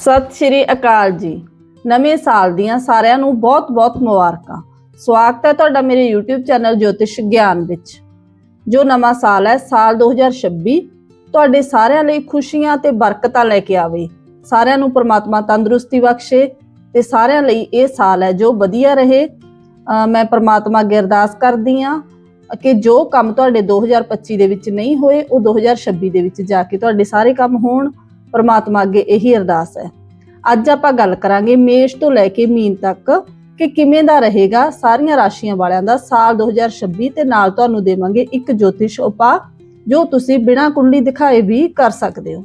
ਸਤਿ ਸ਼੍ਰੀ ਅਕਾਲ ਜੀ। ਨਵੇਂ ਸਾਲ ਦੀਆਂ ਸਾਰਿਆਂ ਨੂੰ ਬਹੁਤ-ਬਹੁਤ ਮੁਬਾਰਕਾਂ। ਸਵਾਗਤ ਹੈ ਤੁਹਾਡਾ ਮੇਰੇ YouTube ਚੈਨਲ ਜੋਤਿਸ਼ ਗਿਆਨ ਵਿੱਚ। ਜੋ ਨਵਾਂ ਸਾਲ ਹੈ, ਸਾਲ 2026 ਤੁਹਾਡੇ ਸਾਰਿਆਂ ਲਈ ਖੁਸ਼ੀਆਂ ਤੇ ਬਰਕਤਾਂ ਲੈ ਕੇ ਆਵੇ। ਸਾਰਿਆਂ ਨੂੰ ਪ੍ਰਮਾਤਮਾ ਤੰਦਰੁਸਤੀ ਬਖਸ਼ੇ ਤੇ ਸਾਰਿਆਂ ਲਈ ਇਹ ਸਾਲ ਹੈ ਜੋ ਵਧੀਆ ਰਹੇ। ਮੈਂ ਪ੍ਰਮਾਤਮਾ ਅੱਗੇ ਅਰਦਾਸ ਕਰਦੀ ਹਾਂ ਕਿ ਜੋ ਕੰਮ ਤੁਹਾਡੇ 2025 ਦੇ ਵਿੱਚ ਨਹੀਂ ਹੋਏ, ਉਹ 2026 ਦੇ ਵਿੱਚ ਜਾ ਕੇ ਤੁਹਾਡੇ ਸਾਰੇ ਕੰਮ ਹੋਣ। ਪਰਮਾਤਮਾ ਅੱਗੇ ਇਹੀ ਅਰਦਾਸ ਹੈ। ਅੱਜ ਆਪਾਂ ਗੱਲ ਕਰਾਂਗੇ ਮੇਸ਼ ਤੋਂ ਲੈ ਕੇ ਮੀਨ ਤੱਕ ਕਿ ਕਿਵੇਂ ਦਾ ਰਹੇਗਾ ਸਾਰੀਆਂ ਰਾਸ਼ੀਆਂ ਵਾਲਿਆਂ ਦਾ ਸਾਲ 2026 ਤੇ ਨਾਲ ਤੁਹਾਨੂੰ ਦੇਵਾਂਗੇ ਇੱਕ ਜੋਤਿਸ਼ ਉਪਾਅ, ਜੋ ਤੁਸੀਂ ਬਿਨਾਂ ਕੁੰਡਲੀ ਦਿਖਾਏ ਵੀ ਕਰ ਸਕਦੇ ਹੋ।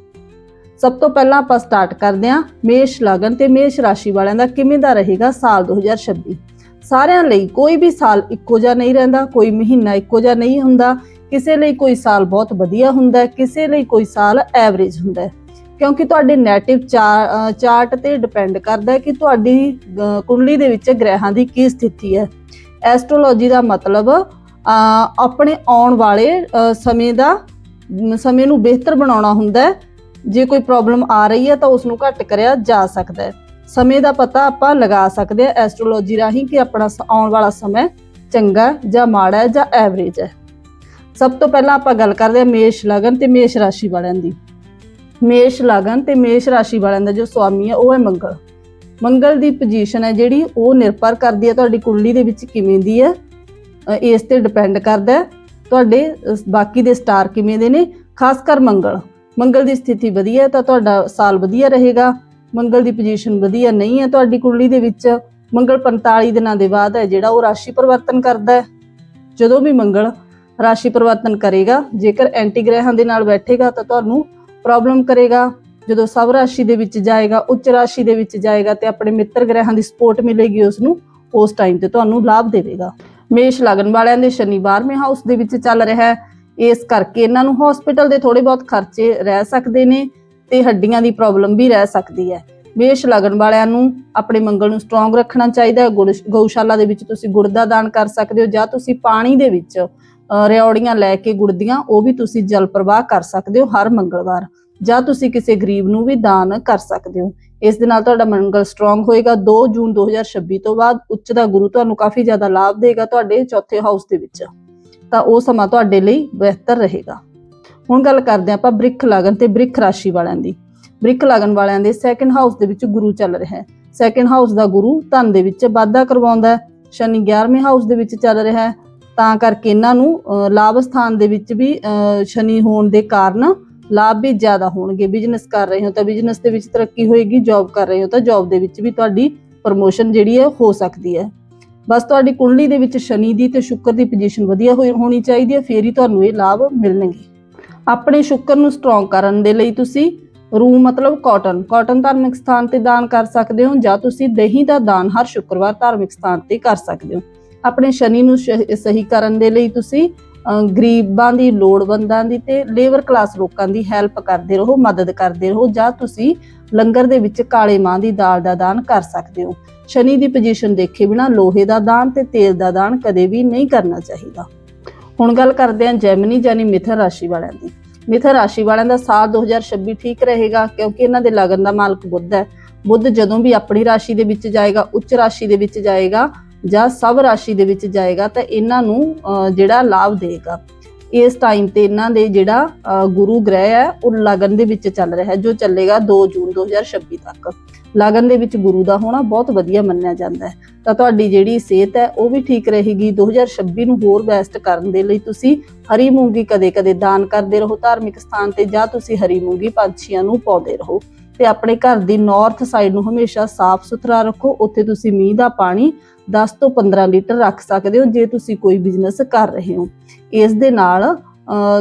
ਸਭ ਤੋਂ ਪਹਿਲਾਂ ਆਪਾਂ ਸਟਾਰਟ ਕਰਦੇ ਹਾਂ ਮੇਸ਼ ਲਗਨ ਤੇ ਮੇਸ਼ ਰਾਸ਼ੀ ਵਾਲਿਆਂ ਦਾ ਕਿਵੇਂ ਦਾ ਰਹੇਗਾ ਸਾਲ 2026 ਸਾਰਿਆਂ ਲਈ ਕੋਈ ਵੀ ਸਾਲ ਇੱਕੋ ਜਿਹਾ ਨਹੀਂ ਰਹਿੰਦਾ, ਕੋਈ ਮਹੀਨਾ ਇੱਕੋ ਜਿਹਾ ਨਹੀਂ ਹੁੰਦਾ, ਕਿਸੇ ਲਈ ਕੋਈ ਸਾਲ ਬਹੁਤ ਵਧੀਆ ਹੁੰਦਾ, ਕਿਸੇ ਲਈ ਕੋਈ ਸਾਲ ਐਵਰੇਜ ਹੁੰਦਾ ਹੈ। ਕਿਉਂਕਿ ਤੁਹਾਡੇ ਨੈਟਿਵ ਚਾਰਟ ਤੇ ਡਿਪੈਂਡ ਕਰਦਾ ਹੈ ਕਿ ਤੁਹਾਡੀ ਕੁੰਡਲੀ ਦੇ ਵਿੱਚ ਗ੍ਰਹਿਾਂ ਦੀ ਕੀ ਸਥਿਤੀ ਹੈ। ਐਸਟ੍ਰੋਲੋਜੀ ਦਾ ਮਤਲਬ ਆਪਣੇ ਆਉਣ ਵਾਲੇ ਸਮੇਂ ਦਾ ਸਮੇਂ ਨੂੰ ਬਿਹਤਰ ਬਣਾਉਣਾ ਹੁੰਦਾ ਹੈ। ਜੇ ਕੋਈ ਪ੍ਰੋਬਲਮ ਆ ਰਹੀ ਹੈ ਤਾਂ ਉਸ ਨੂੰ ਘੱਟ ਕਰਿਆ ਜਾ ਸਕਦਾ ਹੈ। ਸਮੇਂ ਦਾ ਪਤਾ ਆਪਾਂ ਲਗਾ ਸਕਦੇ ਹਾਂ ਐਸਟ੍ਰੋਲੋਜੀ ਰਾਹੀਂ ਕਿ ਆਪਣਾ ਸ- ਆਉਣ ਵਾਲਾ ਸਮਾਂ ਚੰਗਾ ਜਾਂ ਮਾੜਾ ਹੈ ਜਾਂ ਐਵਰੇਜ ਹੈ। ਸਭ ਤੋਂ ਪਹਿਲਾਂ ਆਪਾਂ ਗੱਲ ਕਰਦੇ ਹਾਂ ਮੇਸ਼ ਲਗਨ ਤੇ ਮੇਸ਼ ਰਾਸ਼ੀ ਵਾਲਿਆਂ ਦੀ। ਮੇਸ਼ ਲਗਨ ਤੇ ਮੇਸ਼ ਰਾਸ਼ੀ ਵਾਲਿਆਂ ਦਾ ਜੋ ਸਵਾਮੀ ਹੈ ਉਹ ਹੈ ਮੰਗਲ। ਮੰਗਲ ਦੀ ਪੋਜੀਸ਼ਨ ਹੈ ਜਿਹੜੀ ਉਹ ਨਿਰਭਰ ਕਰਦੀ ਹੈ ਤੁਹਾਡੀ ਕੁੰਡਲੀ ਦੇ ਵਿੱਚ ਕਿਵੇਂ ਦੀ ਹੈ ਇਸ ਤੇ ਡਿਪੈਂਡ ਕਰਦਾ ਹੈ। ਤੁਹਾਡੇ ਬਾਕੀ ਦੇ ਸਟਾਰ ਕਿਵੇਂ ਦੇ ਨੇ, ਖਾਸ ਕਰ ਮੰਗਲ। ਮੰਗਲ ਦੀ ਸਥਿਤੀ ਵਧੀਆ ਹੈ ਤਾਂ ਤੁਹਾਡਾ ਸਾਲ ਵਧੀਆ ਰਹੇਗਾ। ਮੰਗਲ ਦੀ ਪੋਜੀਸ਼ਨ ਵਧੀਆ ਨਹੀਂ ਹੈ ਤੁਹਾਡੀ ਕੁੰਡਲੀ ਦੇ ਵਿੱਚ, ਮੰਗਲ 45 ਦਿਨਾਂ ਦੇ ਬਾਅਦ ਹੈ ਜਿਹੜਾ ਉਹ ਰਾਸ਼ੀ ਪਰਿਵਰਤਨ ਕਰਦਾ ਹੈ। ਜਦੋਂ ਵੀ ਮੰਗਲ ਰਾਸ਼ੀ ਪਰਿਵਰਤਨ ਕਰੇਗਾ, ਜੇਕਰ ਐਂਟੀ ਗ੍ਰਹਿਾਂ ਦੇ ਨਾਲ ਬੈਠੇਗਾ ਤਾਂ ਤੁਹਾਨੂੰ ਪ੍ਰੋਬਲਮ ਕਰੇਗਾ, ਜਦੋਂ ਸਭ ਰਾਸ਼ੀ ਦੇ ਵਿੱਚ ਜਾਏਗਾ, ਉੱਚ ਰਾਸ਼ੀ ਦੇ ਵਿੱਚ ਜਾਏਗਾ ਤੇ ਆਪਣੇ ਮਿੱਤਰ ਗ੍ਰਹਿਾਂ ਦੀ ਸਪੋਰਟ ਮਿਲੇਗੀ ਉਸ ਨੂੰ ਉਸ ਟਾਈਮ ਤੇ ਤੁਹਾਨੂੰ ਲਾਭ ਦੇਵੇਗਾ। ਮੇਸ਼ ਲਗਨ ਵਾਲਿਆਂ ਦੇ ਸ਼ਨੀ 12ਵੇਂ ਹਾਊਸ ਦੇ ਵਿੱਚ ਚੱਲ ਰਿਹਾ ਹੈ। ਇਸ ਕਰਕੇ ਇਹਨਾਂ ਨੂੰ ਹਸਪੀਟਲ ਦੇ ਥੋੜੇ ਬਹੁਤ ਖਰਚੇ ਰਹਿ ਸਕਦੇ ਨੇ ਤੇ ਹੱਡੀਆਂ ਦੀ ਪ੍ਰੋਬਲਮ ਵੀ ਰਹਿ ਸਕਦੀ ਹੈ। ਮੇਸ਼ ਲਗਨ ਵਾਲਿਆਂ ਨੂੰ ਆਪਣੇ ਮੰਗਲ ਨੂੰ ਸਟਰੋਂਗ ਰੱਖਣਾ ਚਾਹੀਦਾ ਹੈ। ਗੁੜ ਗਊਸ਼ਾਲਾ ਦੇ ਵਿੱਚ ਤੁਸੀਂ ਗੁੜ ਦਾ ਦਾਨ ਕਰ ਸਕਦੇ ਹੋ ਜਾਂ ਤੁਸੀਂ ਪਾਣੀ ਦੇ ਵਿੱਚ ਰਿਓੜੀਆਂ ਲੈ ਕੇ ਗੁੜਦੀਆਂ, ਉਹ ਵੀ ਤੁਸੀਂ ਜਲ ਪ੍ਰਵਾਹ ਕਰ ਸਕਦੇ ਹੋ ਹਰ ਮੰਗਲਵਾਰ। ਜਾਂ ਤੁਸੀਂ ਕਿਸੇ ਗਰੀਬ ਨੂੰ ਵੀ ਦਾਨ ਕਰ ਸਕਦੇ ਹੋ। ਇਸ ਦੇ ਨਾਲ ਤੁਹਾਡਾ ਮੰਗਲ ਸਟਰੋਂਗ ਹੋਏਗਾ। 2 ਜੂਨ 2026 ਤੋਂ ਬਾਅਦ ਉੱਚ ਦਾ ਗੁਰੂ ਤੁਹਾਨੂੰ ਕਾਫੀ ਜ਼ਿਆਦਾ ਲਾਭ ਦੇਗਾ ਤੁਹਾਡੇ ਚੌਥੇ ਹਾਊਸ ਦੇ ਵਿੱਚ। ਤਾਂ ਉਹ ਸਮਾਂ ਤੁਹਾਡੇ ਲਈ ਬਿਹਤਰ ਰਹੇਗਾ। ਹੁਣ ਗੱਲ ਕਰਦੇ ਹਾਂ ਆਪਾਂ ਬ੍ਰਿਖ ਲਗਨ ਤੇ ਬ੍ਰਿਖ ਰਾਸ਼ੀ ਵਾਲਿਆਂ ਦੀ। ਬ੍ਰਿਖ ਲਗਨ ਵਾਲਿਆਂ ਦੇ ਸੈਕੰਡ ਹਾਊਸ ਦੇ ਵਿੱਚ ਗੁਰੂ ਚੱਲ ਰਿਹਾ ਹੈ। ਸੈਕੰਡ ਹਾਊਸ ਦਾ ਗੁਰੂ ਧਨ ਦੇ ਵਿੱਚ ਵਾਧਾ ਕਰਵਾਉਂਦਾ ਹੈ। ਸ਼ਨੀ 11ਵੇਂ ਹਾਊਸ ਦੇ ਵਿੱਚ ਚੱਲ ਰਿਹਾ ਹੈ। ਤਾਂ ਕਰਕੇ ਇਹਨਾਂ ਨੂੰ ਲਾਭ ਸਥਾਨ ਦੇ ਵਿੱਚ ਵੀ ਅਹ, ਸ਼ਨੀ ਹੋਣ ਦੇ ਕਾਰਨ ਲਾਭ ਵੀ ਜ਼ਿਆਦਾ ਹੋਣਗੇ। ਬਿਜ਼ਨਸ ਕਰ ਰਹੇ ਹੋ ਤਾਂ ਬਿਜ਼ਨਸ ਦੇ ਵਿੱਚ ਤਰੱਕੀ ਹੋਏਗੀ ਜੌਬ ਕਰ ਰਹੇ ਹੋ ਤਾਂ ਜੌਬ ਦੇ ਵਿੱਚ ਵੀ ਤੁਹਾਡੀ ਪ੍ਰਮੋਸ਼ਨ ਜਿਹੜੀ ਹੈ ਹੋ ਸਕਦੀ ਹੈ। ਬਸ ਤੁਹਾਡੀ ਕੁੰਡਲੀ ਦੇ ਵਿੱਚ ਸ਼ਨੀ ਦੀ ਤੇ ਸ਼ੁੱਕਰ ਦੀ ਪੋਜੀਸ਼ਨ ਵਧੀਆ ਹੋਈ- ਹੋਣੀ ਚਾਹੀਦੀ ਹੈ ਫੇਰ ਹੀ ਤੁਹਾਨੂੰ ਇਹ ਲਾਭ ਮਿਲਣਗੇ। ਆਪਣੇ ਸ਼ੁੱਕਰ ਨੂੰ ਸਟਰੋਂਗ ਕਰਨ ਦੇ ਲਈ ਤੁਸੀਂ ਰੂ ਮਤਲਬ ਕਾਟਨ ਕਾਟਨ ਧਾਰਮਿਕ ਸਥਾਨ ਤੇ ਦਾਨ ਕਰ ਸਕਦੇ ਹੋ ਜਾਂ ਤੁਸੀਂ ਦਹੀਂ ਦਾ ਦਾਨ ਹਰ ਸ਼ੁੱਕਰਵਾਰ ਧਾਰਮਿਕ ਸਥਾਨ ਤੇ ਕਰ ਸਕਦੇ ਹੋ। ਆਪਣੇ ਸ਼ਨੀ ਨੂੰ ਸ਼- ਸਹੀ ਕਰਨ ਦੇ ਲਈ ਤੁਸੀਂ ਅਹ, ਗਰੀਬਾਂ ਦੀ ਲੋੜਵੰਦਾਂ ਦੀ ਤੇ ਲੇਬਰ ਕਲਾਸ ਲੋਕਾਂ ਦੀ ਹੈਲਪ ਕਰਦੇ ਰਹੋ ਮਦਦ ਕਰਦੇ ਰਹੋ ਜਾਂ ਤੁਸੀਂ ਲੰਗਰ ਦੇ ਵਿੱਚ ਕਾਲੇ ਮਾਂ ਦੀ ਦਾਲ ਦਾ ਦਾਨ ਕਰ ਸਕਦੇ ਹੋ। ਸ਼ਨੀ ਦੀ ਪੋਜੀਸ਼ਨ ਦੇਖੇ ਬਿਨਾ ਲੋਹੇ ਦਾ ਦਾਨ ਤੇ ਤੇਲ ਦਾ ਦਾਨ ਕਦੇ ਵੀ ਨਹੀਂ ਕਰਨਾ ਚਾਹੀਦਾ। ਹੁਣ ਗੱਲ ਕਰਦੇ ਹਾਂ ਜੈਮਨੀ ਜਾਨੀ ਮਿਥਨ ਰਾਸ਼ੀ ਵਾਲਿਆਂ ਦੀ। ਮਿਥਨ ਰਾਸ਼ੀ ਵਾਲਿਆਂ ਦਾ ਸਾਲ 2026 ਠੀਕ ਰਹੇਗਾ ਕਿਉਂਕਿ ਇਹਨਾਂ ਦੇ ਲਗਨ ਦਾ ਮਾਲਕ ਬੁੱਧ ਹੈ। ਬੁੱਧ ਜਦੋਂ ਵੀ ਆਪਣੀ ਰਾਸ਼ੀ ਦੇ ਵਿੱਚ ਜਾਏਗਾ ਉੱਚ ਰਾਸ਼ੀ ਦੇ ਵਿੱਚ ਜਾਏਗਾ ਜਾਂ ਸਭ ਰਾਸ਼ੀ ਦੇ ਵਿੱਚ ਜਾਏਗਾ ਤਾਂ ਇਹਨਾਂ ਨੂੰ ਅਹ, ਜਿਹੜਾ ਲਾਭ ਦੇਗਾ ਇਸ ਟਾਈਮ ਤੇ ਇਹਨਾਂ ਦੇ ਜਿਹੜਾ ਅਹ, ਗੁਰੂ ਗ੍ਰਹਿ ਹੈ ਉਹ ਲਗਨ ਦੇ ਵਿੱਚ ਚੱਲ ਰਿਹਾ ਹੈ ਜੋ ਚੱਲੇਗਾ 2 ਜੂਨ 2026 ਤੱਕ। ਲਗਨ ਦੇ ਵਿੱਚ ਗੁਰੂ ਦਾ ਹੋਣਾ ਬਹੁਤ ਵਧੀਆ ਮੰਨਿਆ ਜਾਂਦਾ ਹੈ। ਤਾਂ ਤੁਹਾਡੀ ਜਿਹੜੀ ਸਿਹਤ ਹੈ ਉਹ ਵੀ ਠੀਕ ਰਹੇਗੀ। 2026 ਨੂੰ ਹੋਰ ਬੈਸਟ ਕਰਨ ਦੇ ਲਈ ਤੁਸੀਂ ਹਰੀ ਮੂੰਗੀ ਕਦੇ-ਕਦੇ ਦਾਨ ਕਰਦੇ ਰਹੋ। ਧਾਰਮਿਕ ਸਥਾਨ ਤੇ ਜਾਂ ਤੁਸੀਂ ਹਰੀ ਮੂੰਗੀ ਪੰਛੀਆਂ ਨੂੰ ਪਾਉਂਦੇ ਰਹੋ। ਤੇ ਆਪਣੇ ਘਰ ਦੀ ਨਾਰਥ ਸਾਈਡ ਨੂੰ ਹਮੇਸ਼ਾ ਸਾਫ਼ ਸੁਥਰਾ ਰੱਖੋ। ਉੱਥੇ ਤੁਸੀਂ ਮੀਂਹ ਦਾ ਪਾਣੀ 10 ਤੋਂ 15 ਲੀਟਰ ਰੱਖ ਸਕਦੇ ਹੋ ਜੇ ਤੁਸੀਂ ਕੋਈ ਬਿਜ਼ਨਸ ਕਰ ਰਹੇ ਹੋ। ਇਸ ਦੇ ਨਾਲ